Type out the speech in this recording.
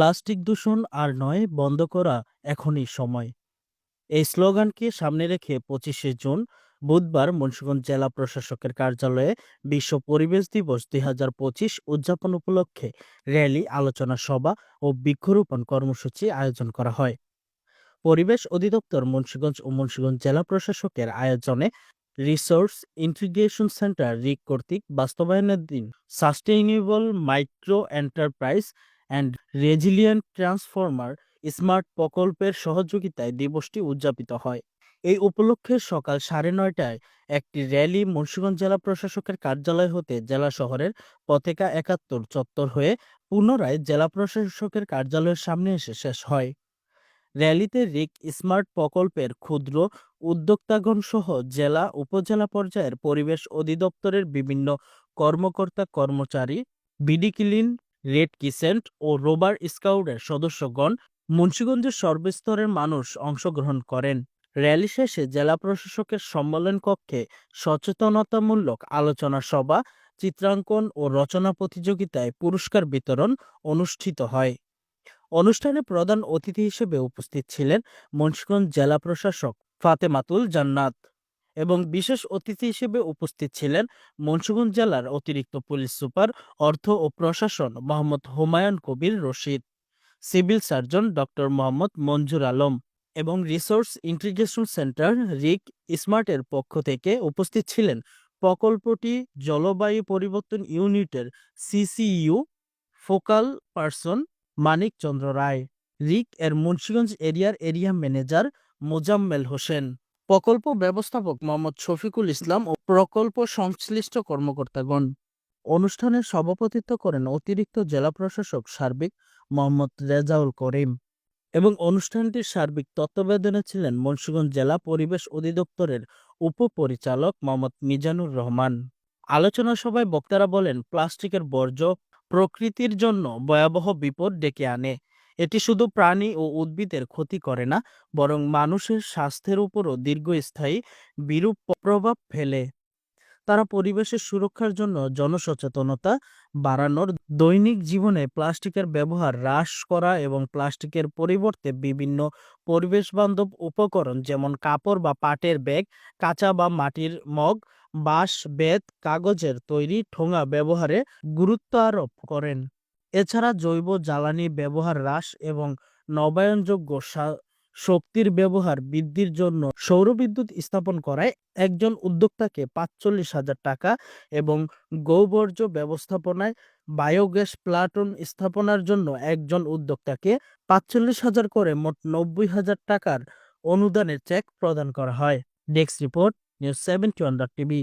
Plastic দূষণ আর নয়, বন্ধ করা এখনই সময়। এই স্লোগানকে সামনে রেখে পঁচিশে জুন বুধবার মুন্সিগঞ্জ জেলা প্রশাসকের কার্যালয়ে বিশ্ব পরিবেশ দিবস দুই হাজার পঁচিশ উদযাপন উপলক্ষে র্যালি, আলোচনা সভা ও বৃক্ষরোপণ কর্মসূচি আয়োজন করা হয়। পরিবেশ অধিদপ্তর মুন্সিগঞ্জ ও মুন্সিগঞ্জ জেলা প্রশাসকের আয়োজনে রিসোর্স ইন্টিগ্রেশন সেন্টার রিক কর্তৃক বাস্তবায়নের দিন sustainable micro enterprise and resilient transformer smart প্রকল্পের সহযোগিতায় দিবসটি উদযাপিত হয়। এই উপলক্ষে সকাল সাড়ে নয়টায় একটি র্যালি মুন্সিগঞ্জ জেলা প্রশাসকের কার্যালয় হতে জেলা শহরের পতেকা একাত্তর চত্বর হয়ে পুনরায় জেলা প্রশাসকের কার্যালয়ের সামনে এসে শেষ হয়। র্যালিতে রিক স্মার্ট প্রকল্পের ক্ষুদ্র উদ্যোক্তাগণ সহ জেলা, উপজেলা পর্যায়ের পরিবেশ অধিদপ্তরের বিভিন্ন কর্মকর্তা কর্মচারী, বিডি ক্লিন রেড কিসেন্ট ও রোবার স্কাউটের সদস্যগণ মুন্সীগঞ্জের সর্বস্তরের মানুষ অংশগ্রহণ করেন। র্যালি শেষে জেলা প্রশাসকের সম্মেলন কক্ষে সচেতনতামূলক আলোচনা সভা, চিত্রাঙ্কন ও রচনা প্রতিযোগিতায় পুরস্কার বিতরণ অনুষ্ঠিত হয়। অনুষ্ঠানে প্রধান অতিথি হিসেবে উপস্থিত ছিলেন মুন্সীগঞ্জ জেলা প্রশাসক ফাতেমাতুল জান্নাত। এবং বিশেষ অতিথি হিসেবে উপস্থিত ছিলেন মুন্সিগঞ্জ জেলার অতিরিক্ত পুলিশ সুপার, অর্থ ও প্রশাসন Mohammad Humayun Kabir Rashid, civil surgeon doctor Mohammad Manjur Alam এবং রিসোর্স ইন্টিগ্রেশন সেন্টার রিক স্মার্টের পক্ষ থেকে উপস্থিত ছিলেন প্রকল্পটি জলবায়ু পরিবর্তন ইউনিটের CCU focal person Manik Chandra Roy, RIC এর মুন্সিগঞ্জ এরিয়ার এরিয়া ম্যানেজার মোজাম্মেল হোসেন। প্রকল্প ব্যবস্থাপক মোহাম্মদ শফিকুল ইসলাম ও প্রকল্প সংশ্লিষ্ট কর্মকর্তাগণ। অনুষ্ঠানে সভাপতিত্ব করেন অতিরিক্ত জেলা প্রশাসক সার্বিক মোহাম্মদ রেজাউল করিম এবং অনুষ্ঠানটির সার্বিক তত্ত্বাবধানে ছিলেন মুন্সিগঞ্জ জেলা পরিবেশ অধিদপ্তরের উপপরিচালক মোহাম্মদ মিজানুর রহমান। আলোচনা সভায় বক্তারা বলেন, প্লাস্টিকের বর্জ্য প্রকৃতির জন্য ভয়াবহ বিপদ ডেকে আনে। এটি শুধু প্রাণী ও উদ্ভিদের ক্ষতি করে না, বরং মানুষের স্বাস্থ্যের উপরও দীর্ঘস্থায়ী বিরূপ প্রভাব ফেলে। তারা পরিবেশের সুরক্ষার জন্য জনসচেতনতা বাড়ানোর দৈনিক জীবনে প্লাস্টিকের ব্যবহার হ্রাস করা এবং প্লাস্টিকের পরিবর্তে বিভিন্ন পরিবেশ বান্ধব উপকরণ যেমন কাপড় বা পাটের ব্যাগ, কাঁচা বা মাটির মগ, বাঁশ, বেত, কাগজের তৈরি ঠোঙা ব্যবহারে গুরুত্ব আরোপ করেন। এছাড়া জৈব জ্বালানি ব্যবহার হ্রাস এবং নবায়নযোগ্য শক্তির ব্যবহার বৃদ্ধির জন্য সৌরবিদ্যুৎ স্থাপন করায় একজন উদ্যোক্তাকে পাঁচচল্লিশ হাজার টাকা এবং গৌবর্জ্য ব্যবস্থাপনায় বায়োগ্যাস প্লাটুন স্থাপনার জন্য একজন উদ্যোক্তাকে পাঁচচল্লিশ হাজার করে মোট নব্বই হাজার টাকার অনুদানের চেক প্রদান করা হয়। Desk report, news seventy one TV.